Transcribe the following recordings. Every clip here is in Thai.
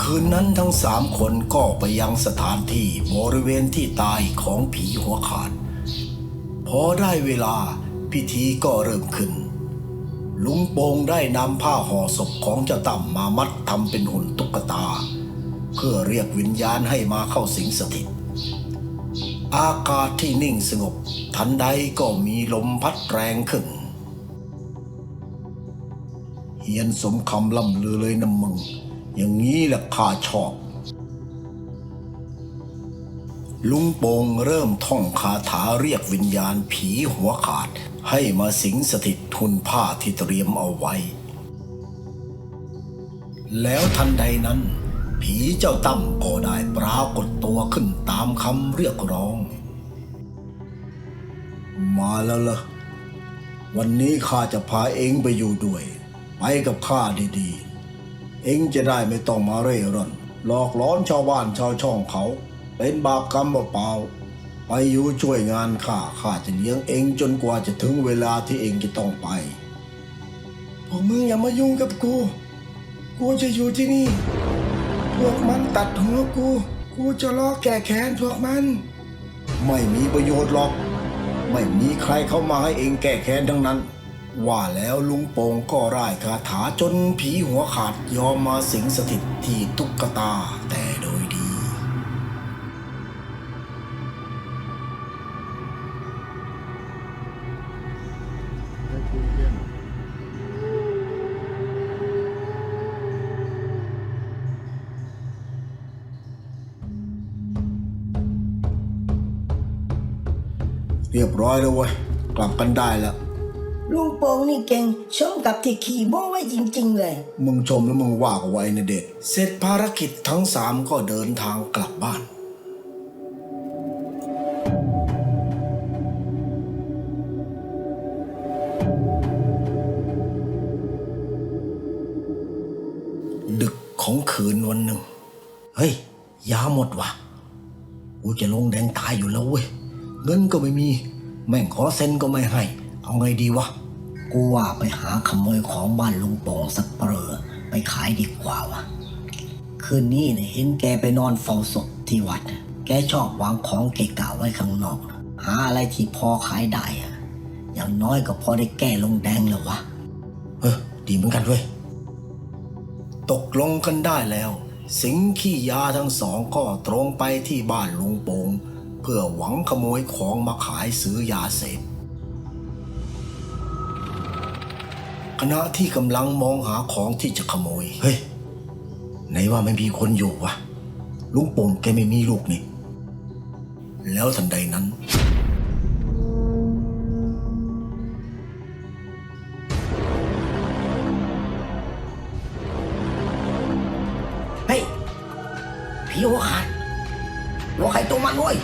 คืนนั้นทั้งสามคนก็ไปยังสถานที่บริเวณที่ตายของผีหัวขาด พอได้เวลาพิธีก็เริ่มขึ้น ลุงโปงได้นำผ้าห่อศพของเจ้าต่ำมามัดทำเป็นหุ่นตุ๊กตา เพื่อเรียกวิญญาณให้มาเข้าสิงสถิต อากาศที่นิ่งสงบ ทันใดก็มีลมพัดแรงขึ้นเฮียนสมคำล่ำลือเลยนะมึง อย่างนี้แหละข้าชอบ ลุงโป่งเริ่มท่องคาถาเรียกวิญญาณผีหัวขาด ให้มาสิงสถิตทุนผ้าที่เตรียมเอาไว้ แล้วทันใดนั้น ผีเจ้าตั้มก็ได้ปรากฏตัวขึ้นตามคำเรียกร้อง มาแล้วล่ะวันนี้ข้าจะพาเองไปอยู่ด้วย ไปกับข้าดีๆ เองจะได้ไม่ต้องมาเร่ร่อนหลอกล้อนชาวบ้านชาวช่องเขา เป็นบาปกรรมเปล่าไปอยู่ช่วยงานข้าข้าจะเลี้ยงเองจนกว่าจะถึงเวลาที่เองจะต้องไปพวกมึงอย่ามายุ่งกับกู กูจะอยู่ที่นี่ พวกมันตัดหัวกู กูจะลอกแก้แค้นพวกมัน ไม่มีประโยชน์หรอก ไม่มีใครเข้ามาให้เองแก้แค้นทั้งนั้น ว่าแล้วลุงโป่งก็ร่ายคาถาจนผีหัวขาดยอมมาสิงสถิตที่ตุ๊กตาแต่โดยดี เรียบร้อยแล้วเว้ย กลับกันได้แล้ว ลุงโป่งนี่เก่งชมกับที่ขี่โม้ไว้จริง ๆ เลย มึงชมแล้วมึงว่ากันไว้นะเด็ก เสร็จภารกิจทั้งสามก็เดินทางกลับบ้าน ดึกของคืนวันหนึ่ง เฮ้ย ยาหมดวะกูจะลงแดงตายอยู่แล้วเว้ย เงินก็ไม่มี แม่งขอเซ็นก็ไม่ให้ เอาไงดีวะ กูว่าไปหาขโมยของบ้านลุงโป่งสักเปรอไปขายดีกว่าวะคืนนี้เนี่ยเห็นแกไปนอนเฝ้าศพที่วัด แกชอบวางของเกะกะไว้ข้างนอก หาอะไรที่พอขายได้อะอย่างน้อยก็พอได้แก้ลงแดงแล้ววะ เออดีเหมือนกันเว้ย ตกลงกันได้แล้ว สิงขี้ยาทั้งสองก็ตรงไปที่บ้านลุงโปงเพื่อหวังขโมยของมาขายซื้อยาเสพ ขณะที่กำลังมองหาของที่จะขโมย เฮ้ย ไหนว่าไม่มีคนอยู่วะ ลุงโป่งแกไม่มีลูกนี่ แล้วทันใดนั้น เฮ้ยผีหัวขาดหัวใครตัวมันเว้ย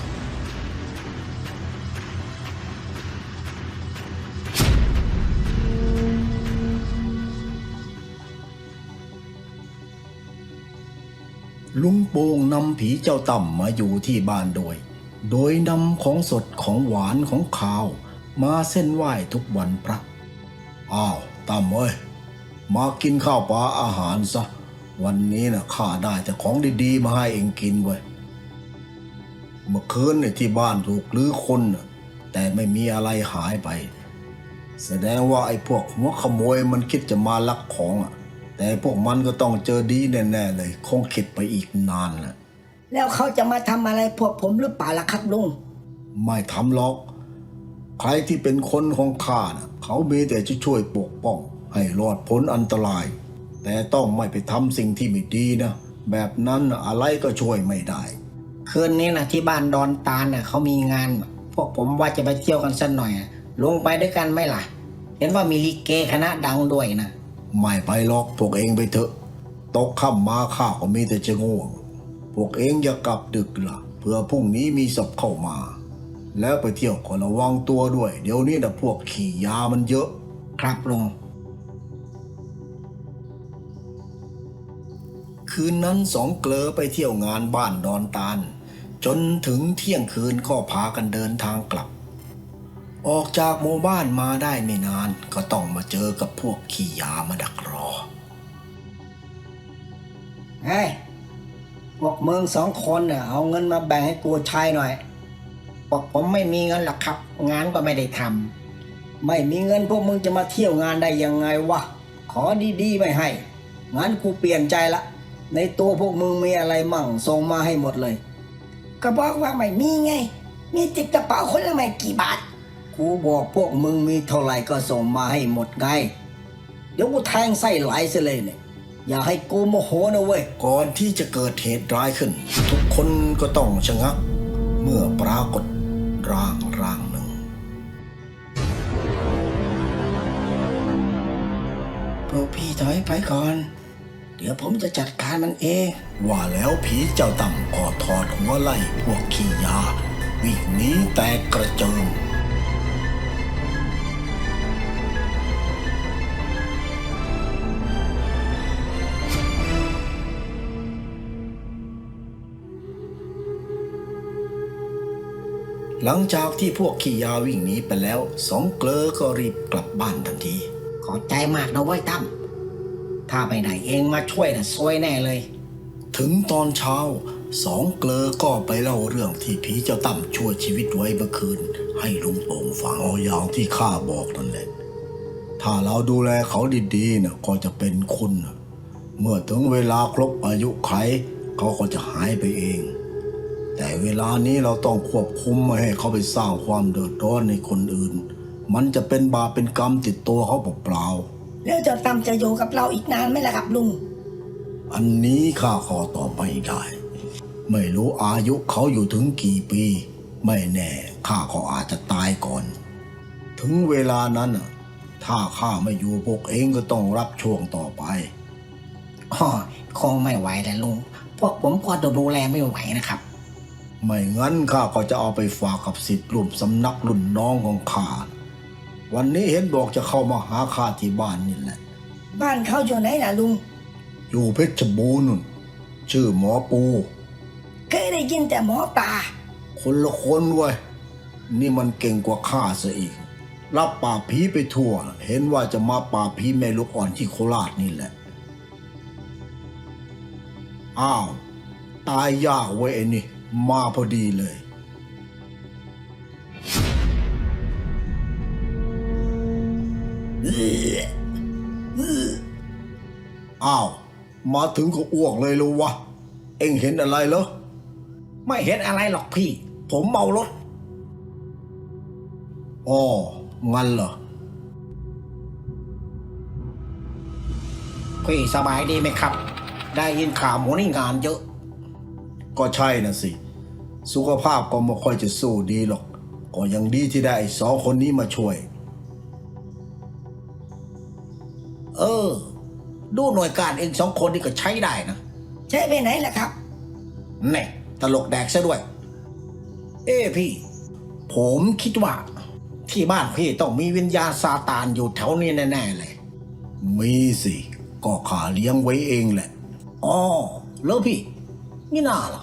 ลุงโป่งนำผีเจ้าต่ำมาอยู่ที่บ้านโดย โดยนำของสดของหวานของขาว มาเส้นไหว้ทุกวันพระ อ้าวต่ำเอ้ย มากินข้าวปลาอาหารซะ วันนี้นะข้าได้แต่ของดีๆ มาให้เองกินเว้ย เมื่อคืนเนี่ยที่บ้านถูกลื้อคนนะแต่ไม่มีอะไรหายไป แสดงว่าไอ้พวกหัวขโมยมันคิดจะมาลักของอะ แต่พวกมันก็ต้องเจอดีแน่ๆเลย คงคิดไปอีกนานแหละแล้วเขาจะมาทำอะไรพวกผมหรือเปล่าล่ะครับลุง ไม่ทำหรอก ใครที่เป็นคนของข้านะเขามีแต่จะช่วยปกป้อง ให้รอดพ้นอันตราย แต่ต้องไม่ไปทำสิ่งที่ไม่ดีนะ แบบนั้นน่ะอะไรก็ช่วยไม่ได้ คืนนี้นะที่บ้านดอนตาลน่ะเขามีงาน พวกผมว่าจะไปเที่ยวกันสักหน่อยอะลงไปด้วยกันไหมล่ะ เห็นว่ามีลิเกคณะดังด้วยนะ ไม่ไปหรอกพวกเองไปเถอะ ตกค่ำมาข้าก็มีแต่จะง่วง พวกเองอย่ากลับดึกล่ะเพื่อพรุ่งนี้มีศพเข้ามา แล้วไปเที่ยวก็ระวังตัวด้วย เดี๋ยวนี้นะพวกขี่ยามันเยอะครับลุงคืนนั้นสองเกลอไปเที่ยวงานบ้านดอนตาล จนถึงเที่ยงคืนก็พากันเดินทางกลับ ออกจากหมู่บ้านมาได้ไม่นาน ก็ต้องมาเจอกับพวกขี่ยามาดักรอ เฮ้ย พวกเมืองสองคนน่ะเอาเงินมาแบ่งให้กูใช้หน่อยพวกผมไม่มีเงินหรอกครับ งานก็ไม่ได้ทำไม่มีเงินพวกมึงจะมาเที่ยวงานได้ยังไงวะ ขอดีๆไม่ให้ งั้นกูเปลี่ยนใจละ ในตัวพวกมึงมีอะไรมั่งส่งมาให้หมดเลย ก็บอกว่าไม่มีไง มีติดกระเป๋าคนละไม่กี่บาท กูบอกพวกมึงมีเท่าไหร่ก็ส่งมาให้หมดไง เดี๋ยวกูแทงไส้ไหลเสียเลยเนี่ย อย่าให้กูโมโหนะเว้ย ก่อนที่จะเกิดเหตุร้ายขึ้น ทุกคนก็ต้องชะงัก เมื่อปรากฏร่างร่างหนึ่ง พวกพี่ถอยไปก่อน เดี๋ยวผมจะจัดการมันเอง ว่าแล้วผีเจ้าต่ำก็ถอดหัวไล่พวกขี้ยาวิ่งหนีแตกกระเจิง หลังจากที่พวกขี้ยาวิ่งหนีไปแล้ว สองเกลอก็รีบกลับบ้านทันที ขอบใจมากนะเว้ยตั้มถ้าไม่ได้เองมาช่วยน่ะซวยแน่เลย ถึงตอนเช้า สองเกลอก็ไปเล่าเรื่องที่ผีเจ้าตั้มช่วยชีวิตไว้เมื่อคืน ให้ลุงโป่งฟังเอาอย่างที่ข้าบอกนั่นแหละ ถ้าเราดูแลเขาดีๆนะก็จะเป็นคุณนะเมื่อถึงเวลาครบอายุไข เขาก็จะหายไปเอง แต่เวลานี้เราต้องควบคุมไม่ให้เขาไปสร้างความเดือดร้อนในคนอื่น มันจะเป็นบาปเป็นกรรมติดตัวเขาเปล่าๆแล้วเจ้าตั้มจะอยู่กับเราอีกนานไหมล่ะครับลุง อันนี้ข้าขอตอบไม่ได้ ไม่รู้อายุเขาอยู่ถึงกี่ปี ไม่แน่ข้าก็อาจจะตายก่อน ถึงเวลานั้นน่ะถ้าข้าไม่อยู่พวกเองก็ต้องรับช่วงต่อไปอ๋อคงไม่ไหวแล้วลุงพวกผมก็ดูแลไม่ไหวนะครับ ไม่งั้นข้าก็จะเอาไปฝากกับสิทธิ์ร่วมสำนักรุ่นน้องของข้า วันนี้เห็นบอกจะเข้ามาหาข้าที่บ้านนี่แหละ บ้านเขาอยู่ไหนล่ะลุง อยู่เพชรบูรณ์นู่นชื่อหมอปู เคยได้ยินแต่หมอปลาคนละคนเว้ย นี่มันเก่งกว่าข้าซะอีก รับป่าบผีไปทั่ว เห็นว่าจะมาป่าบผีแม่ลูกอ่อนที่โคราชนี่แหละ อ้าว ตายยากเว้ยไอ้นี่ มาพอดีเลย อ้าว มาถึงก็อ้วกเลยเหรอวะ เอ็งเห็นอะไรเหรอ ไม่เห็นอะไรหรอกพี่ ผมเมารถอ๋องั้นเหรอ พี่สบายดีไหมครับ ได้ยินข่าวหมนี่งานเยอะ ก็ใช่นะสิ สุขภาพก็ไม่ค่อยจะสู้ดีหรอก ก็ยังดีที่ได้ไอ้สองคนนี้มาช่วย เออ ดูหน่วยการเองสองคนนี่ก็ใช้ได้นะ ใช่ไปไหนล่ะครับแน่ตลกแดกซะด้วย เอ้พี่ ผมคิดว่า ที่บ้านพี่ต้องมีวิญญาณซาตานอยู่แถวนี้แน่ๆเลย มีสิ ก็ขาเลี้ยงไว้เองแหละอ๋อแล้วพี่ นี่น่าล่ะ